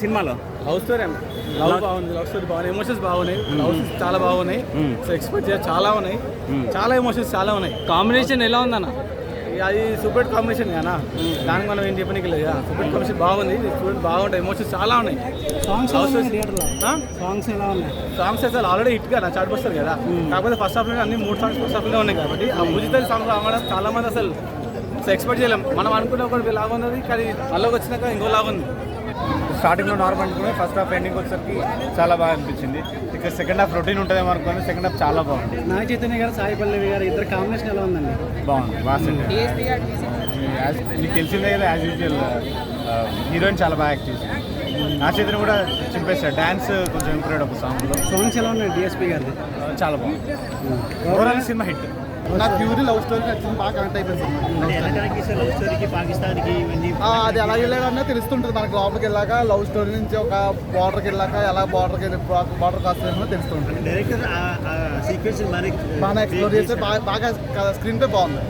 సినిమాలో? Love story love బాగుంది love story బాగుంది. ఎమోషన్స్ బాగున్నాయి. లవ్ చాలా బాగున్నాయి. సో ఎక్స్పెక్ట్ చేయాలి. చాలా ఉన్నాయి. చాలా ఎమోషన్స్ చాలా ఉన్నాయి. కాంబినేషన్ ఎలా ఉందన్న? ఇక అది సూపర్ కాంబినేషన్ కదా దానికి మనం ఏం చెప్పడానికి లేదు కదా. సూపర్ కాంబినేషన్ బాగుంది. చూడండి బాగుంటాయి. ఎమోషన్స్ చాలా ఉన్నాయి. సాంగ్స్? సాంగ్స్ ఎలా ఉన్నాయి? సాంగ్స్ అసలు ఆల్రెడీ హిట్ కదా చాట్ వస్తారు కదా. కాకపోతే ఫస్ట్ హాఫ్ అన్ని మూడు సాంగ్స్ ఫస్ట్ హాఫ్లో ఉన్నాయి కాబట్టి ఆ ముజితల్ సాంగ్ అవ్వడం చాలా మంది అసలు అసలు ఎక్స్పెక్ట్ చేయలేం. మనం అనుకున్న ఒకటి లాగా ఉన్నది కానీ మళ్ళీ వచ్చినాక ఇంకో లాగా ఉంది. స్టార్టింగ్లో నార్మల్ అనుకుని ఫస్ట్ హాఫ్ ఎండింగ్ వచ్చేసరికి చాలా బాగా అనిపించింది. ఇక సెకండ్ హాఫ్ రొటీన్ ఉంటుందేమో అనుకుని సెకండ్ హాఫ్ చాలా బాగుంది. నాగ చైతన్య గారు సాయి పల్లవి గారు ఇద్దరు కాంబినేషన్ ఎలా ఉందండి? బాగుంది. బాగా నీకు తెలిసిందే కదా యాజ్ యూజువల్ హీరోయిన్ చాలా బాగా యాక్ట్ చేసింది. నా చేతిని కూడా చింపేస్తాడు డ్యాన్స్ కొంచెం ఇంప్రూవ్ ఒక సాంగ్లో సాంగ్స్ ఎలా ఉన్నాయి డిఎస్పీ గారిది? చాలా బాగుంది. ఓవరాల్ సినిమా హిట్ నాకు ప్యూర్లీ లవ్ స్టోరీ నచ్చింది బాగా కనెక్ట్ అయిపోయింది అది ఎలా వెళ్ళాకన్నా తెలుస్తుంటుంది మనకి లోపలికి వెళ్ళాక లవ్ స్టోరీ నుంచి ఒక బార్డర్కి వెళ్ళాక ఎలా బార్డర్కి బార్డర్ కాస్ట్ తెలుస్తుంటుంది. బాగా ఎక్స్ప్లోర్ చేస్తే బాగా స్క్రీన్ పే బాగుంది.